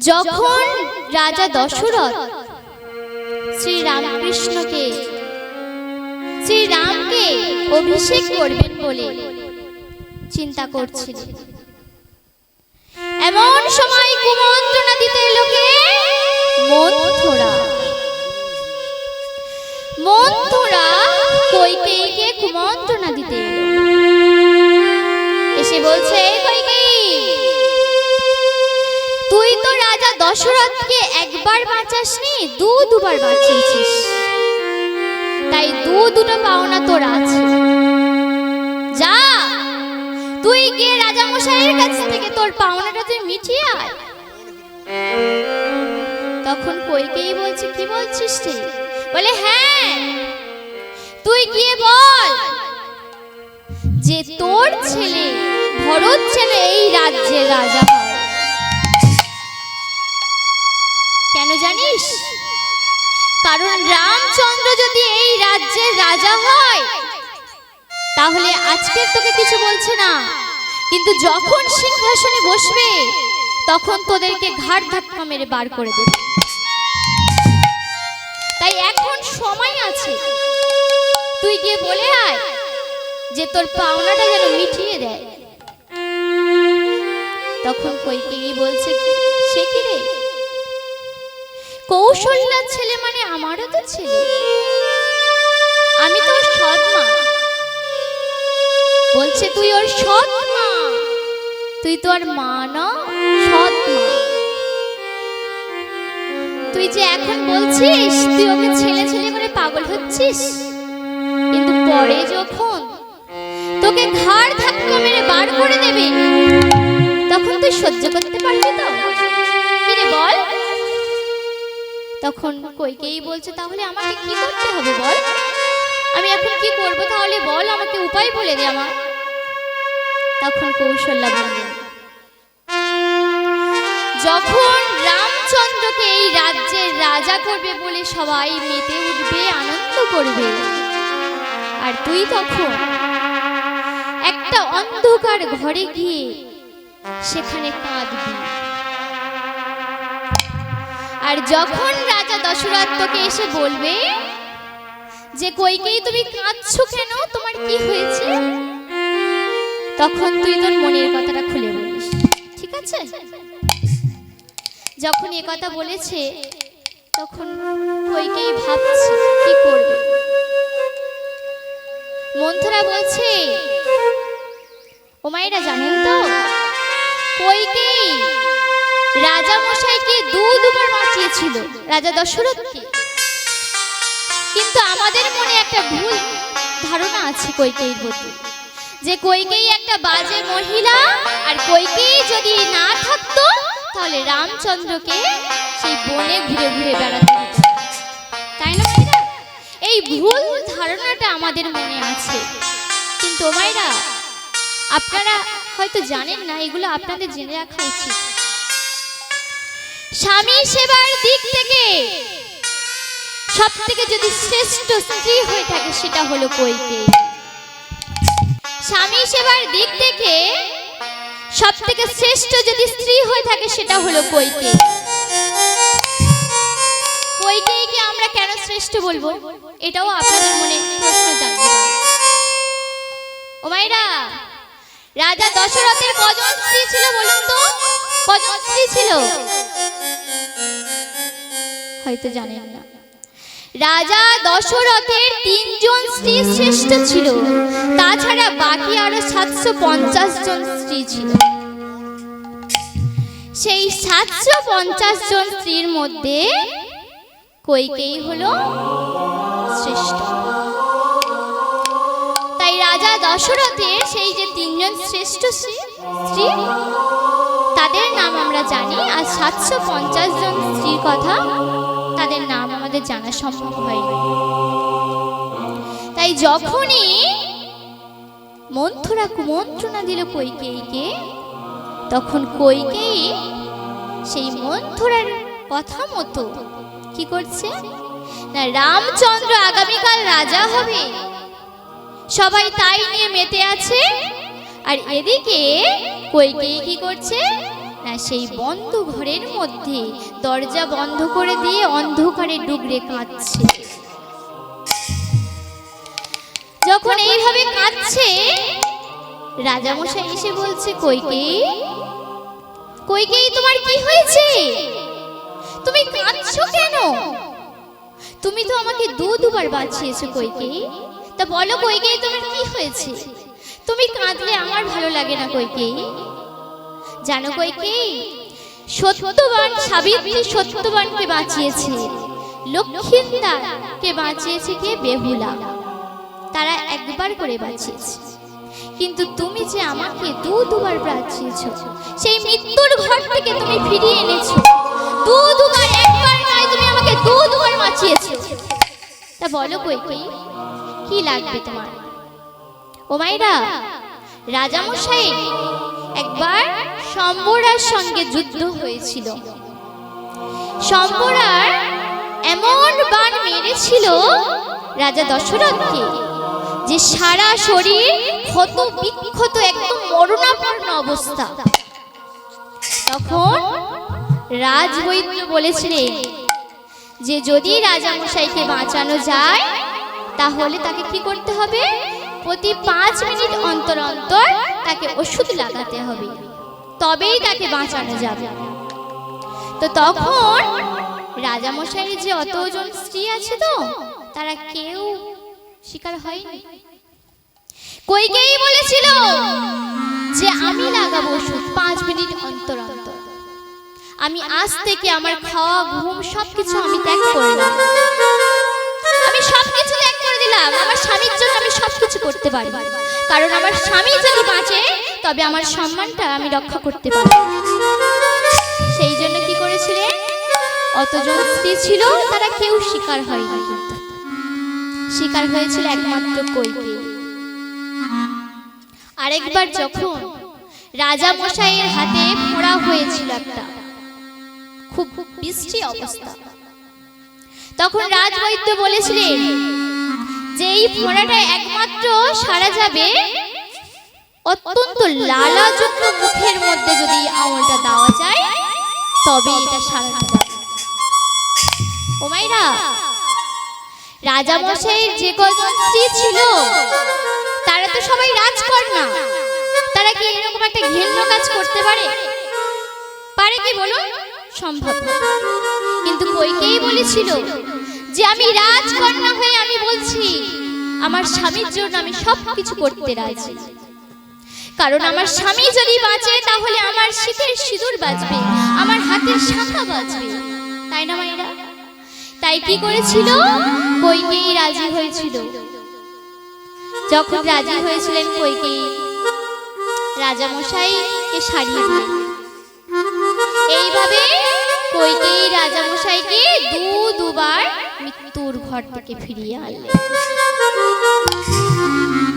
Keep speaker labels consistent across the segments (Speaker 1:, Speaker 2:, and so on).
Speaker 1: যখন রাজা দশরথ শ্রী রামকৃষ্ণকে শ্রী রামকে অভিষেক করবেন বলে চিন্তা করছিলেন। এমন সময় কুমন্ত্রণা দিতে লোকে মন্থরা। মন্থরা কুমন্ত্রণা দিতে এসে বলছে রাজা দশরথকে একবার বাঁচাসনি, দু দুবার বাঁচিয়েছিস। তাই দু দুটো পাওনা তোর আছে। যা, তুই গিয়ে রাজা মশাইয়ের কাছ থেকে তোর পাওনাটা তুই মিটিয়ে আয়। তখন কইকেই বলছে, কি বলছিস রে? বলে হ্যাঁ তুই গিয়ে বল যে তোর ছেলে, ভরত ছেলে এই রাজ্যের রাজা হয়। কেন জানিস? কারণ রামচন্দ্র যদি এই রাজ্যের রাজা হয়, তাহলে আজকে তোকে কিছু বলছে না। কিন্তু যখন সিংহাসনে বসবে, তখন তোদেরকে ঘাট ধাক্কা মেরে বার করে দেবে। তাই এখন সময় আছে। তুই গিয়ে বলে আয় যে তোর পাওনাটা যেন মিটিয়ে দেয়। তখন কৈকেয়ী বলছে কি কৌশল্যার ছেলে মানে আমারও তো ছেলে। আমি তো সৎ মা। বলছে, তুই ওর সৎ মা। তুই তো আর মা না, সৎ মা। তুই যে এখন বলছিস, তুই ওকে ছেলে ছেলে করে পাগল হচ্ছিস? কিন্তু পরে যখন তোকে ঘাড় ধাক্কা মেরে বার করে দেবে, তখন তুই সহ্য করতে পারবি তো? তখন কইকেই বলছে, তাহলে আমাকে কি করতে হবে বল? আমি এখন কি করব তাহলে বল, আমাকে উপায় বলে দে আমার তখন কৌশল্যা বললেন, যখন রামচন্দ্রকে এই রাজ্যের রাজা করবে বলে সবাই মেতে উঠবে, আনন্দ করবে, আর তুই তখন একটা অন্ধকার ঘরে গিয়ে সেখানে কাঁদবি। আর যখন রাজা দশরথ তোকে এসে বলবে যে কইকেই তুমি কাঁদছো কেন? তোমার কি হয়েছে? তখন তুই তোর মনের কথাটা খুলে বলিস। ঠিক আছে? যখন এ কথা বলেছে, তখন কইকেই ভাবছে, কি করবে? মন্থরা বলছে, ও মায়েরা জানেন তো? কইকেই রাজা মশাইকে দু দুবার বাঁচিয়েছিল রাজা দশরথকে। কিন্তু আমাদের মনে একটা ভুল ধারণা আছে কৈকেয়ীর প্রতি যে কৈকেয়ী একটা বাজে মহিলা, আর কৈকেয়ী যদি না থাকতো, তাহলে রামচন্দ্রকে সেই বনে ঘুরে ঘুরে বেড়াতে তাই না, মাইরা? এই ভুল ধারণাটা আমাদের মনে আছে। কিন্তু, মাইরা, আপনারা হয়তো জানেন না, এগুলো আপনাদের জেনে রাখা উচিত। স্বামী সেবার দিক থেকে সব থেকে যদি শ্রেষ্ঠ স্ত্রী হয়ে থাকে সেটা হলো কৈকে স্বামী সেবার দিক থেকে সব থেকে শ্রেষ্ঠ যদি স্ত্রী হয়ে থাকে সেটা হলো কৈকে কৈকেয়ীকে আমরা কেন শ্রেষ্ঠ বলব? এটাও আপনাদের মনে প্রশ্ন জানতে পারে ও মাইরা রাজা দশরথের কজন স্ত্রী ছিল বলুন তো? কজন স্ত্রী ছিল। হয়তো জানেন না। রাজা দশরথের তিনজন স্ত্রী শ্রেষ্ঠ ছিল। তাছাড়া বাকি আরও সাতশো পঞ্চাশ জন স্ত্রী ছিল। সেই সাতশো পঞ্চাশ জন স্ত্রীর মধ্যে কৈকেই হলো শ্রেষ্ঠ। তাই রাজা দশরথের সেই যে তিনজন শ্রেষ্ঠ স্ত্রী তাদের নাম আমরা জানি। আর সাতশো পঞ্চাশ জন স্ত্রীর কথা তাদের নাম আমাদের জানা সম্ভব হয়নি। তাই যখনই মন্থরা কুমন্ত্রণা দিল কৈকেয়ীকে, তখন কৈকেয়ী সেই মন্থরার কথা মতো কি করছে? না, রামচন্দ্র আগামীকাল রাজা হবে। সবাই তাই নিয়ে মেতে আছে। আর এদিকে কৈকেয়ী কি করছে? না সেই বন্ধ ঘরের মধ্যে দরজা বন্ধ করে দিয়ে অন্ধকারে ডুগরে কাঁদছে। যখন এইভাবে কাঁদছে রাজামশাই এসে বলছে কইকে কইকেই তোমার কি হয়েছে? তুমি কাঁদছো কেন? তুমি তো আমাকে দু দুবার বাঁচিয়েছো কইকে তা বলো কইকে তোমার কি হয়েছে? তুমি কাঁদলে আমার ভালো লাগে না কইকে জানো কইকে সত্যবান সাবিত্রী সত্যবানকে বাঁচিয়েছে। লক্ষ্মীন্দর কে বাঁচিয়েছে কে? বেহুলা। তারা একবার করে বাঁচিয়েছে। কিন্তু তুমি যে আমাকে দু দুবার বাঁচিয়েছ, সেই মৃত্যুর ঘর থেকে তুমি ফিরিয়ে এনেছো। দু দুবার, একবার নয়, তুমি আমাকে দু দুবার বাঁচিয়েছো। তা বলো কই কই কি লাগবে তোমার? ও মাইরা রাজামশাই, একবার সম্বরার সঙ্গে যুদ্ধ হয়েছিল। সম্বরার এমন বান মেরেছিল রাজা দশরথকে যে সারা শরীর ক্ষত বিক্ষত একদম মরণাপন্ন অবস্থা। তখন রাজবৈদ্য বলেছিলেন যে যদি রাজামশাইকে বাঁচানো যায়, তাহলে তাকে কি করতে হবে? প্রতি পাঁচ মিনিট অন্তর অন্তর তাকে ওষুধ লাগাতে হবে। তবেই তাকে বাঁচানো যাবে। তো তখন রাজামশাইয়ের যে অতজন স্ত্রী আছে তো, তারা কেউ শিকার হয়নি। কইকেই বলেছিল যে আমি লাগাবো ওষুধ পাঁচ মিনিট অন্তর অন্তর। আমি আজ থেকে আমার খাওয়া, ঘুম সবকিছু আমি ত্যাগ করলাম আমি সবকিছু ত্যাগ করে দিলাম। আমার স্বামীর জন্য আমি সবকিছু করতে পারি কারণ আমার স্বামী যদি বাঁচে তবে আমার সম্মানটা আমি রক্ষা করতে পারি সেই জন্য কি করেছিলেন অতজন স্ত্রী ছিল তারা কেউ শিকার হয়নি। কিন্তু শিকার হয়েছিল একমাত্র কইকে আরেকবার যখন রাজা মশাইয়ের হাতে ফোড়া হয়েছিল একটা খুব খুব বৃষ্টি অবস্থা। তখন রাজবৈদ্য বলেছিলেন যে এই ফোড়াটা একমাত্র সারা যাবে অত্যন্ত লালাযুক্ত মুখের মধ্যে যদি আঙুলটা দেওয়া যায়, তবে এটা সারানো যাবে ও রাজা মশাইয়ের যে কজন স্ত্রী ছিল, তারা তো সবাই রাজকন্যা। তারা কি এরকম একটা ঘৃণ্য কাজ করতে পারে? পারে কি বলুন? সম্ভব কিন্তু কইকেই বলেছিল যে আমি রাজকন্যা হয়ে আমি বলছি, আমার স্বামীর জন্য আমি সব কিছু করতে রাজি। কারণ আমার স্বামী যদি বাঁচে তাহলে আমার শীতের সিঁদুর বাঁচবে। আমার হাতের শাখা বাঁচবে। তাই না মায়েরা? তাই কি করেছিল? কইকেই রাজি হয়েছিল। যখন রাজি হয়েছিলেন কইকেই রাজামশাইকে সারিয়ে দিলেন। এইভাবে কইকেই রাজামশাইকে দু দুবার মৃত্যুর ঘর থেকে ফিরিয়ে আনলেন।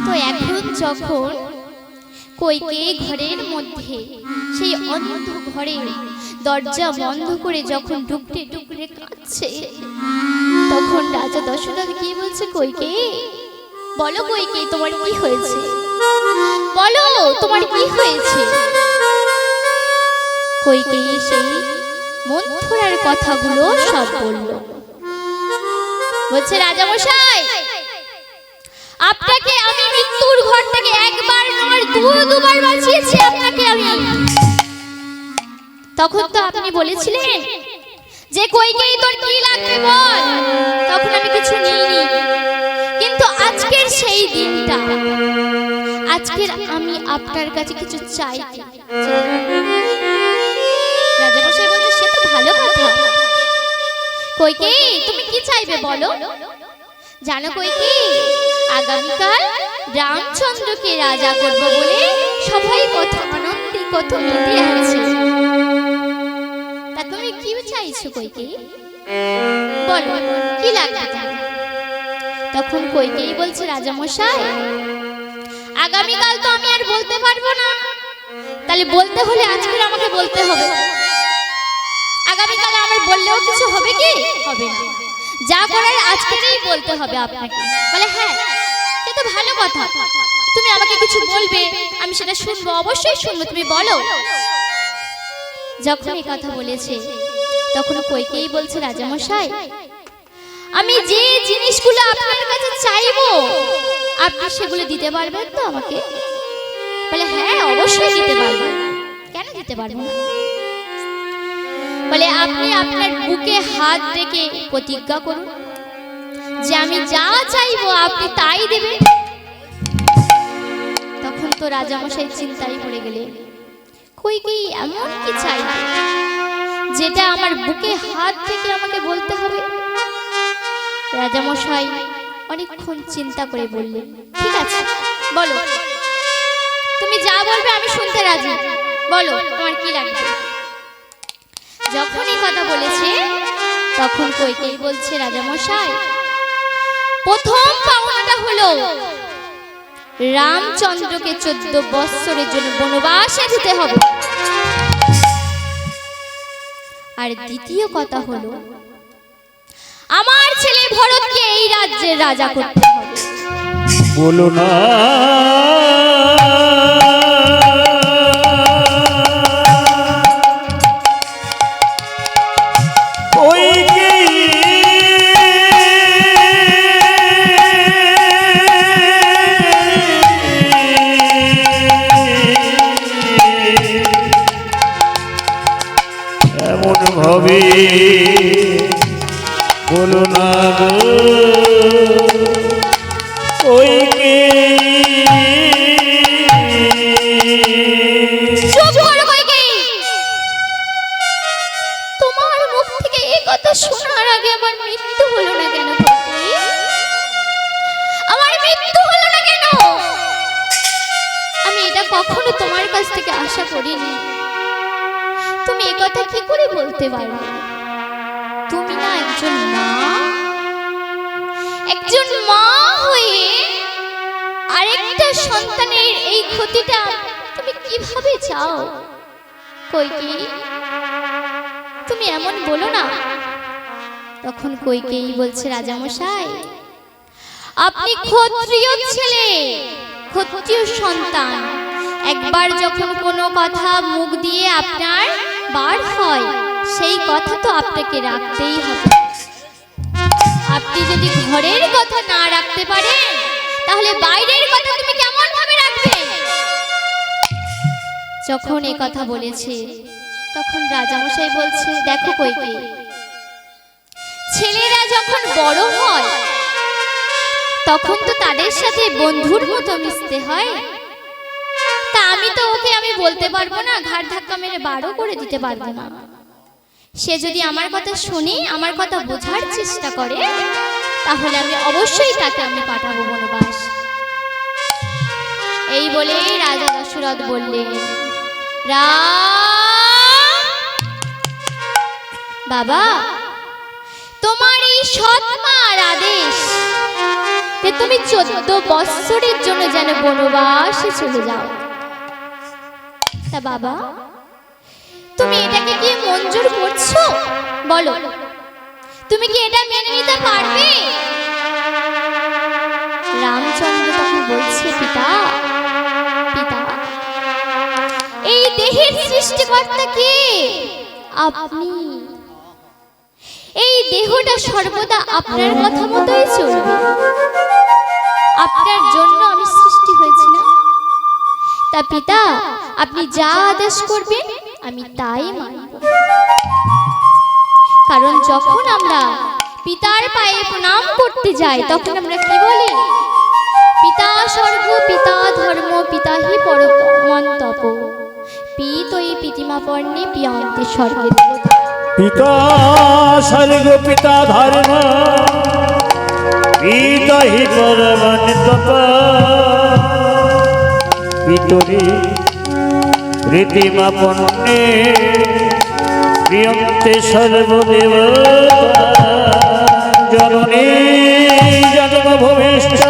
Speaker 1: তো এখন যখন কইকে ঘরের মধ্যে। সেই অন্ধ ঘরে দরজা বন্ধ করে যখন ডুকরে ডুকরে কাঁদছে, তখন রাজা দশরথ কি বলছে, কইকে, বলো কইকে, তোমার কি হয়েছে? বলো, তোমার কি হয়েছে? কইকে সেই মন্থরার কথাগুলো সব বলল। বলছে, রাজামশাই আপনাকে আমি মৃত্যুর ঘর থেকে একবার নয় দু দুবার বাঁচিয়েছি আপনাকে আমি। তখন তো আপনি বলেছিলেন যে কইকেই তোর কি লাগবে বল। তখন আমি কিছু নিইনি। কিন্তু আজকের সেই দিনটা, আজকের আমি আপনার কাছে কিছু চাই রাজামশাই বলছে, সে তো ভালো কথা। তুমি কি চাইবে বলো? জানো কইকে আগামীকাল রামচন্দ্রকে রাজা করব বলে সবাই কত আনন্দে কত মেতে আছে তা তুমি কি চাইছো কইকে বলো, কি লাগবে? তখন কইকেই বলছে রাজা মশাই আগামীকাল তো আমি আর বলতে পারব না। তাহলে বলতে হলে আজকে আমাকে বলতে হবে। আগামীকাল আমার বললেও কিছু হবে কি? হবে না। যা করার আজকেই বলতে হবে আপনাকে। বলে হ্যাঁ সে তো ভালো কথা। তুমি আমাকে কিছু বলবে, আমি সেটা শুনব, অবশ্যই শুনব, তুমি বলো। যখন এই কথা বলেছে তখন কইকেই বলছে রাজামশাই? আমি যে জিনিসগুলো আপনার কাছে চাইব, আপনি সেগুলো দিতে পারবেন তো আমাকে? বলে হ্যাঁ অবশ্যই দিতে পারব। কেন দিতে পারব না? বলে, আপনি আপনার বুকে হাত রেখে প্রতিজ্ঞা করুন। যে আমি যা চাইব, আপনি তাই দেবেন। তখন তো রাজামশাই চিন্তায় পড়ে গেলে কই কি এমন কি চাই? যেটা আমার বুকে হাত থেকে আমাকে বলতে হবে। রাজামশাই অনেকক্ষণ চিন্তা করে বললেন, ঠিক আছে, বলো। তুমি যা বলবে আমি শুনতে রাজি। বলো, তোমার কি লাগবে? যখনই কথা বলেছে, তখন কইকেই বলছে রাজামশাই? প্রথম পাওনাটা হলো রামচন্দ্রকে চোদ্দ বৎসরের জন্য বনবাসে যেতে হবে। আর দ্বিতীয় কথা হলো, আমার ছেলে ভরতকে এই রাজ্যের রাজা করতে হবে।
Speaker 2: বলো না। ভাবে বলো না ওই।
Speaker 1: তোমার মুখ থেকে শোনার আগে আমার মৃত্যু আমার মৃত্যু হলো আমি এটা কখনো তোমার কাছ থেকে আশা করিনি। তুমি এ কথা কি করে বলতে পারো? তুমি না একজন মা? একজন মা হয়ে আরেকটা সন্তানের এই ক্ষতিটা তুমি কীভাবে চাও? কইকি তুমি এমন বলো না। তখন কইকেই বলছে রাজামশাই? আপনি ক্ষত্রিয় ছেলে, ক্ষত্রিয় সন্তান। একবার যখন কোনো কথা মুখ দিয়ে আপনার বার হয়, সেই কথা তো আপনাকে রাখতেই হবে। আপনি যদি ঘরের কথা না রাখতে পারেন, তাহলে বাইরের কথা তুমি কেমন ভাবে রাখবে? যখন এই কথা বলেছে, তখন রাজামশাই বলছে, দেখো কইকে, ছেলেরা যখন বড় হয়, তখন তো তাদের সাথে বন্ধুর মতো মিশতে হয়। তা আমি তো ওকে আমি বলতে পারব না ঘাট ধাক্কা মেরে বারো করে দিতে পারব না। সে যদি আমার কথা শুনে, আমার কথা বোঝার চেষ্টা করে, তাহলে আমি অবশ্যই তাকে আমি পাঠাবো বনবাস। এই বলে রাজা দশরথ বললেন বাবা, তোমার এই সৎ মার আদেশ তুমি চোদ্দ বৎসরের জন্য যেন বনবাসে চলে যাও। তা বাবা? তুমি এটাকে কি মঞ্জুর করছ? বলো। তুমি কি এটা মেনে নিতে পারবে? রামচন্দ্র তখন বলছে, পিতা পিতা, এই দেহের সৃষ্টিকর্তা কে? আপনি। এই দেহটা সর্বদা আপনার কথা মতোই চলবে। আপনার জন্য তা পিতা, আপনি যা আদেশ করবেন, আমি তাই মানব। কারণ যখন আমরা পিতার পায়ে প্রণাম করতে যাই, তখন আমরা কি বলি? পিতা স্বর্গ, পিতা ধর্ম, পিতা হি পরমন্তপ পিতই পিতিমা পর্ণে পিয়ন্তে স্বর্গের দেবতা।
Speaker 2: পিতা স্বর্গ, পিতা ধর্ম, পিতা হি পরমন তপ পিতরি রীতিমা পণ্যে প্রিয়ন্তে সর্বদেব জননী জন্মভূমিষ্ঠ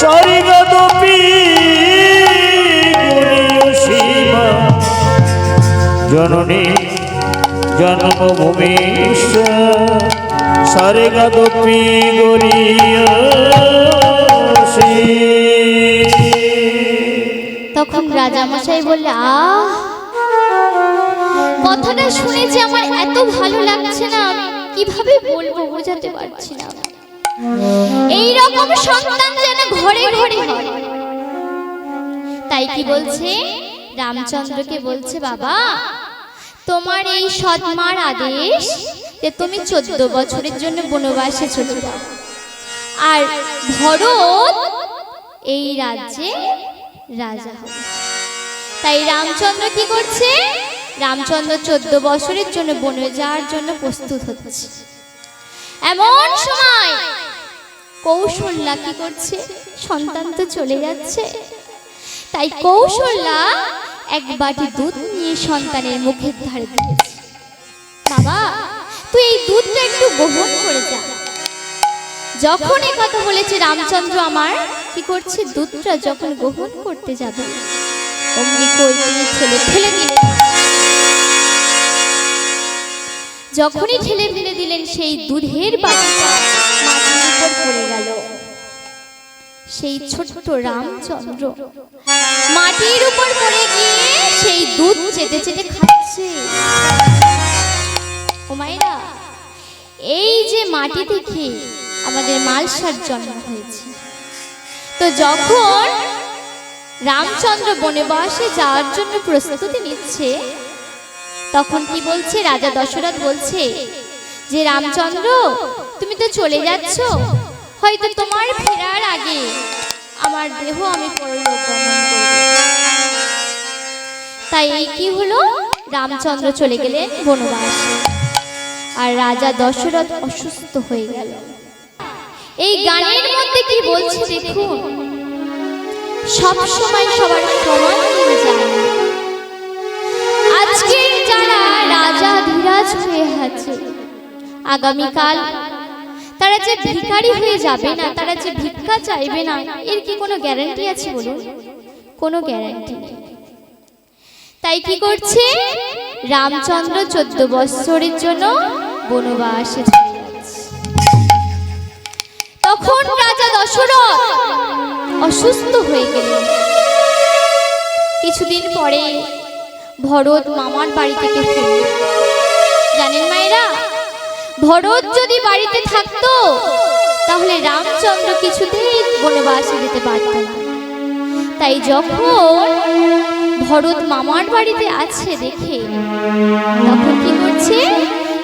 Speaker 2: স্বর্গদপি গুণীয় শিবা। জননী জন্মভূমি স্বর্গদপি গরিয়
Speaker 1: তখন রাজামশাই বললে, আহ, কথাটা শুনে যে আমার এত ভালো লাগছে না, আমি কীভাবে বলব বোঝাতে পারছি না। এই রকম সন্তান যেন ঘরে ঘরে তাই কি বলছে? রামচন্দ্রকে বলছে, বাবা, তোমার এই সৎমার আদেশ যে তুমি চোদ্দ বছরের জন্য বনবাসে চলে যাও। আর ভরত এই রাজ্যে রাজা হবে তাই রামচন্দ্র কি করছে? রামচন্দ্র চোদ্দ বছরের জন্য বনে যাওয়ার জন্য প্রস্তুত হচ্ছে। এমন সময় কৌশল্যা কি করছে? সন্তান তো চলে যাচ্ছে। তাই কৌশল্যা এক বাটি দুধ নিয়ে সন্তানের মুখের ধারে দিয়েছে বাবা, তুই এই দুধটা একটু গ্রহণ করে যা। যখন এই কথা বলেছে রামচন্দ্র আমার, কি করছে? দুধটা যখন গ্রহণ করতে যাবে ছেলে ফেলে যখনই ঠেলে ফেলে দিলেন, সেই দুধের গেল। সেই ছোট্ট রামচন্দ্র মাটির উপর পড়ে গিয়ে সেই দুধ চেটে চেটে খাচ্ছে। ও মায়েরা, এই যে মাটি থেকে আমাদের মালসার জন্ম হয়েছে। তো যখন রামচন্দ্র বনবাসে যাওয়ার জন্য প্রস্তুতি নিচ্ছে, তখন কি বলছে? রাজা দশরথ বলছে যে, রামচন্দ্র, তুমি তো চলে যাচ্ছ। হয়তো তোমার ফেরার আগে আমার দেহ আমি তাই এই কি হলো? রামচন্দ্র চলে গেলেন বনবাসে। আর রাজা দশরথ অসুস্থ হয়ে গেল। এই গানের মধ্যে কি বলছে দেখুন? সব সময় সবার সমান যায়। আজকে যারা রাজা ধীরাজ হয়ে আছে আগামীকাল তারা যে ভিখারি হয়ে যাবে না তারা যে ভিক্ষা চাইবে না এর কি কোনো গ্যারান্টি আছে বলুন? কোনো গ্যারান্টি নেই। তাই কি করছে? রামচন্দ্র চোদ্দ বৎসরের জন্য বনবাসে যাচ্ছে তখন রাজা দশরথ অসুস্থ হয়ে গেল। কিছুদিন পরে ভরত মামার বাড়ি থেকে ফিরল। জানেন মায়েরা, ভরত যদি বাড়িতে থাকতো, তাহলে রামচন্দ্র কিছুতেই বনবাসে যেতে পারত না। তাই যখন ভরত মামার বাড়িতে আছে দেখে, তখন কি করছে?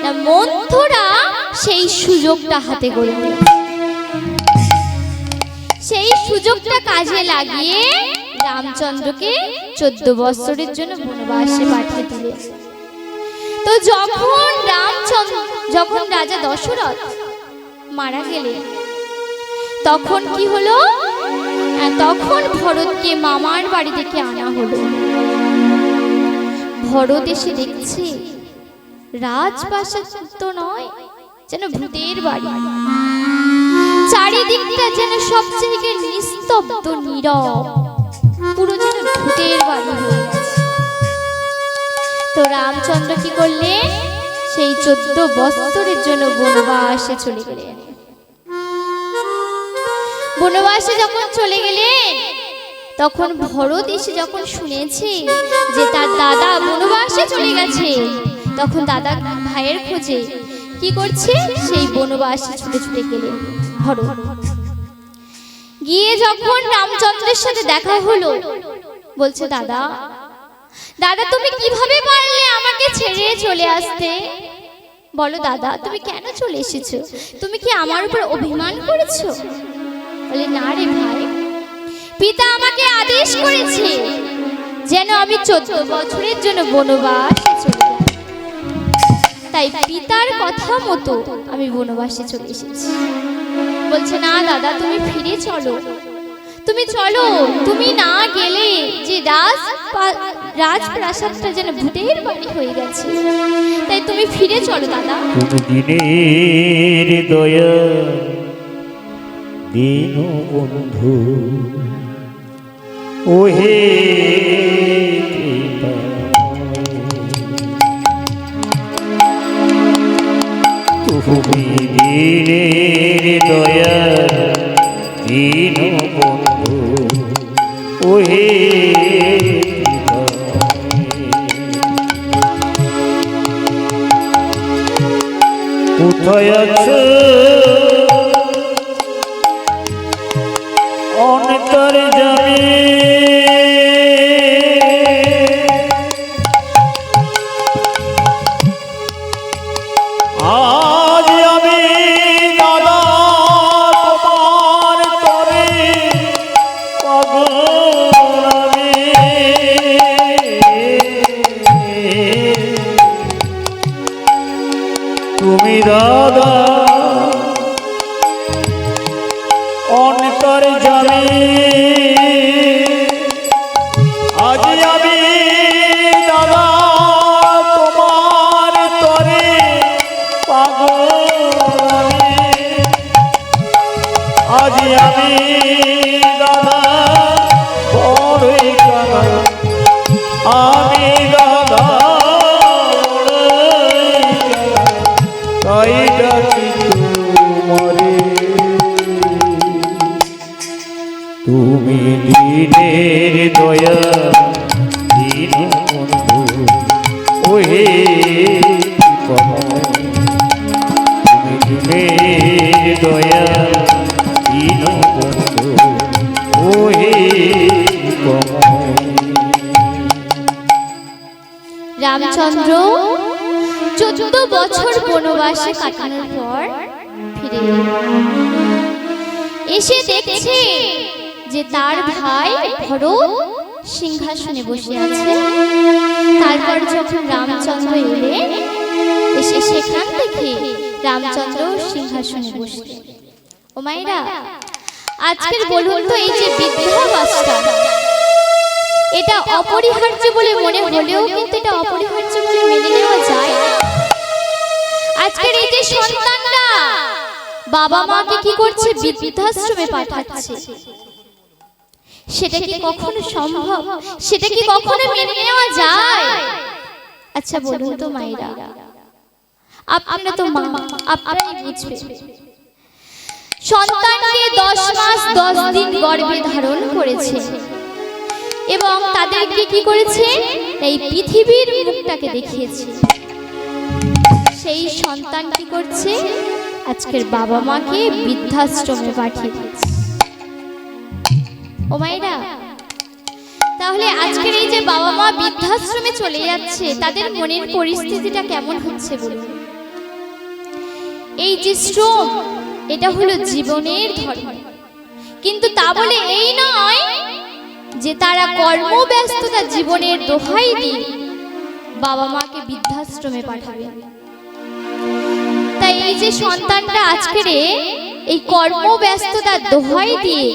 Speaker 1: না মন্থরা সেই সুযোগটা হাতে গড়ে। সেই সুযোগটা কাজে লাগিয়ে রামচন্দ্রকে চোদ্দ বৎসরের জন্য বনবাসে পাঠিয়ে দিলে। তো যখন রামচন্দ্র, যখন রাজা দশরথ মারা গেলেন, তখন কি হলো? তখন ভরতকে মামার বাড়ি থেকে আনা হলো। ভরত এসে দেখছে রাজপ্রাসাদ তো নয়, যেন ভূতের বাড়ি। চারিদিকটা যেন সব জায়গায় নিস্তব্ধ নীরব। পুরো যেন ভূতের বাড়ি হয়ে তো রামচন্দ্র কি করলেন সেই চোদ্দ বছরের জন্য বনবাসে চলে গেলেন। বনবাসে যখন চলে গেলেন, তখন ভরত এসে যখন শুনেছে যে তার দাদা বনবাসে চলে গেছে, তখন দাদা ভাইয়ের খোঁজে কি করছে? সেই বনবাসে ছুটে ছুটে গেলেন। ভরত গিয়ে যখন রামচন্দ্রের সাথে দেখা হলো, বলছে, দাদা দাদা, তুমি কীভাবে পারলে আমাকে ছেড়ে চলে আসতে? বলো, দাদা, তুমি কেন চলে এসেছ? তুমি কি আমার উপর অভিমান করেছ? বলে, না রে ভাই, পিতা আমাকে আদেশ করেছে যেন আমি চোদ্দ বছরের জন্য বনবাসে চলে তাই পিতার কথা মতো আমি বনবাসে চলে এসেছি। বলছে, না দাদা, তুমি ফিরে চলো। তুমি চলো, তুমি না গেলে যে রাজ রাজপ্রাসাদটা যেন ভূতের বাড়ি হয়ে গেছে। তাই তুমি ফিরে চলো, দাদা।
Speaker 2: দিনের দয়া, দিন বন্ধু, ওহে দীনের দয়া দীন বন্ধু ওহে কোথায় আছে? দিনের দয়া দিন বন্ধু, ওহে। তুমি দিনের দয়া
Speaker 1: রামচন্দ্র, চোদ্দ বছর বনবাসে কাটানোর পর ফিরে। এসে দেখছে তার ভাই ভরত সিংহাসনে বসে আছে তারপর যখন রামচন্দ্র এলেন এসে সেখান থেকে রামচন্দ্র সিংহাসনে বসলেন ও মায়েরা আজকের বলুন তো এই যে বৃদ্ধাবাসটা এটা অপরিহার্য বলে মনে হলেও কিন্তু এটা অপরিহার্য বলে মেনে নেওয়া যায় আজকের এই যে সন্তানরা বাবা মাকে কি করছে বৃদ্ধাশ্রমে পাঠাচ্ছে সেটা কি কখনো সম্ভব? সেটা কি কখনো মেনে নেওয়া যায়? আচ্ছা বলুন তো মায়েরা আপনারা তো মা আপনারাই বুঝবেন সন্তানকে দশ মাস দশ দিন গর্ভে ধারণ করেছে। এবং তাদেরকে কি করেছে? এই পৃথিবীর মুখটাকে দেখিয়েছে। সেই সন্তান কি করছে? আজকের বাবা মাকে বৃদ্ধাশ্রমে পাঠিয়ে দিয়েছে তাহলে আজকের এই যে বাবা মা বৃদ্ধাশ্রমে চলে যাচ্ছে, তাদের মনের পরিস্থিতিটা কেমন হচ্ছে বলুন? এই যে শ্রম, এটা হলো জীবনের ধর্ম। কিন্তু তা বলে এই নয় যে তারা কর্মব্যস্ততা জীবনের দোহাই দিয়ে বাবা মাকে বৃদ্ধাশ্রমে পাঠাবে। তাই এই যে সন্তানরা আজকের এই কর্মব্যস্ততার দোহাই দিয়ে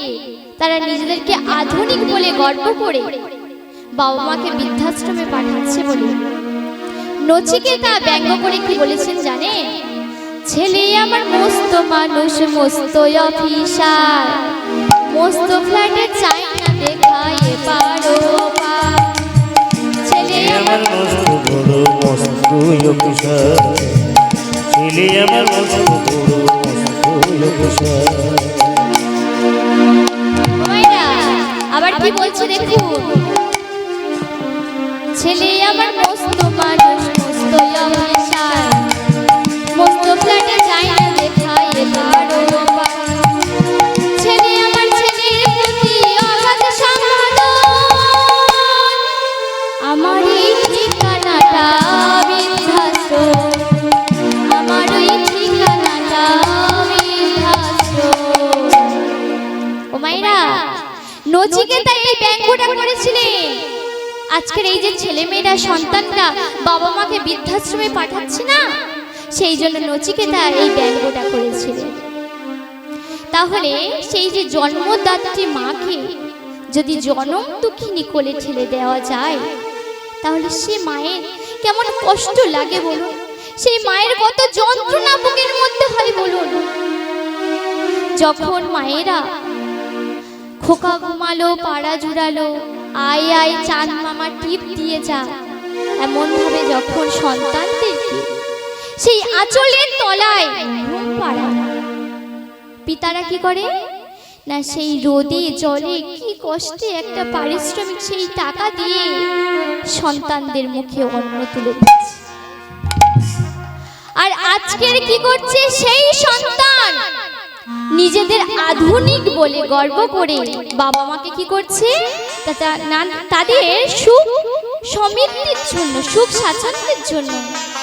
Speaker 1: তারা নিজেদেরকে আধুনিক বলে গর্ব করে। বাবা মাকে বৃদ্ধাশ্রমে পাঠাচ্ছে বলে। নচিকেতা ব্যঙ্গ করে কি বলেছেন জানে ছেলে আমার মস্ত মানুষ মস্ত অফিসার। মস্ত ফ্ল্যাটে চাই না দেখায় পারো। ছেলে
Speaker 2: আমার মস্ত বড় মস্ত অফিসার।
Speaker 1: কি বলছে, দেখুন ছেলে আমার মস্ত মানুষ, মস্ত অফিসার মস্ত না। আমার। আমার আমার নচিকেতা এই ব্যঙ্গটা করেছিলেন আজকের এই যে ছেলেমেয়েরা, সন্তানরা বাবা মাকে বৃদ্ধাশ্রমে পাঠাচ্ছে না, সেই জন্য নচিকেতা এই ব্যঙ্গটা করেছিলেন তাহলে সেই যে জন্মদাত্রী মাকে যদি জনম দুঃখিনী কোলে ঠেলে দেওয়া যায়, তাহলে সে মায়ের কেমন কষ্ট লাগে বলুন? সেই মায়ের কত যন্ত্রণা বুকের মধ্যে হয় বলুন? যখন মায়েরা খোকা ঘুমালো, পাড়া জুড়ালো, আয় আয় চাঁদ মামা টিপ দিয়ে যা। এমনভাবে যখন সন্তানদেরকে সেই আঁচলের তলায় ঘুম পিতারা কি করে? না, সেই রোদে জলে কি কষ্টে একটা পারিশ্রমিক সেই টাকা দিয়ে সন্তানদের মুখে অন্ন তুলে আর আজকের কি করছে সেই সন্তান? নিজেদের আধুনিক বলে গর্ব করে বাবা মাকে কি করছে? তাদের সুখ সমৃদ্ধির জন্য, সুখ স্বাচ্ছন্দ্যের জন্য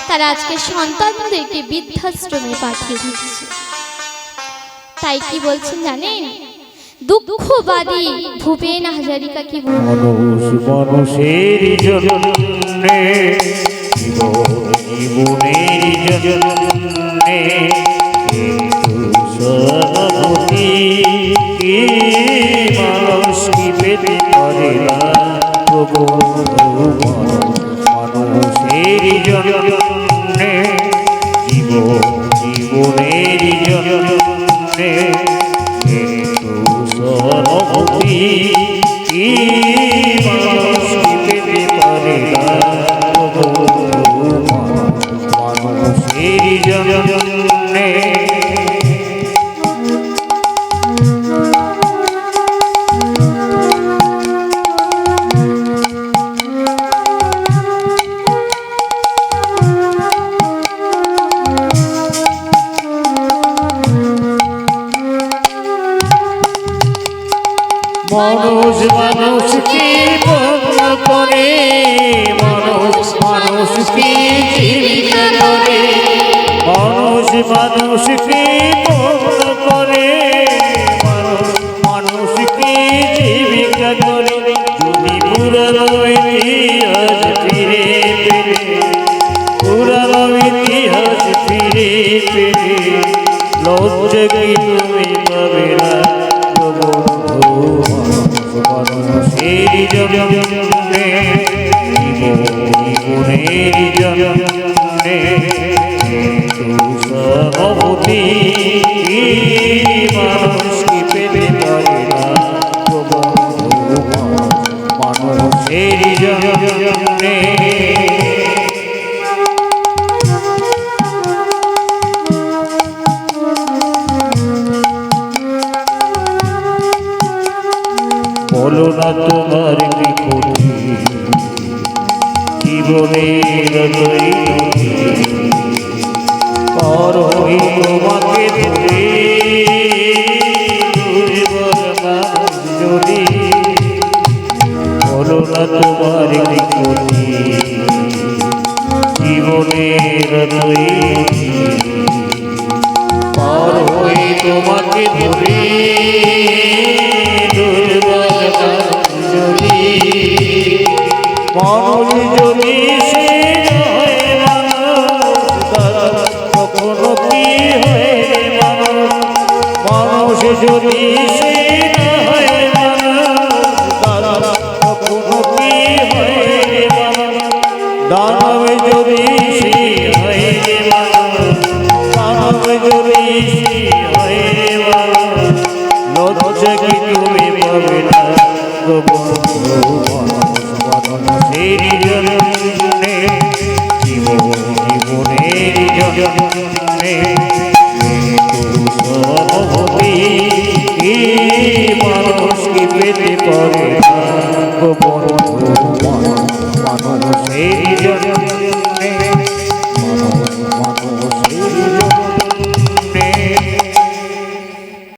Speaker 1: তারা আজকে সন্তানদেরকে বৃদ্ধাশ্রমে পাঠিয়ে দিচ্ছে। তাই কি বলছেন জানেন? দুঃখবাদী ভূপেন হাজারিকা কি
Speaker 2: ভূতি কি মানুষ কি পেতে করে না? প্রভু মানুষের জন্যে জীবন জীবনের জন্যে মৃত্যু সরভূতি কি তুমি যদি সে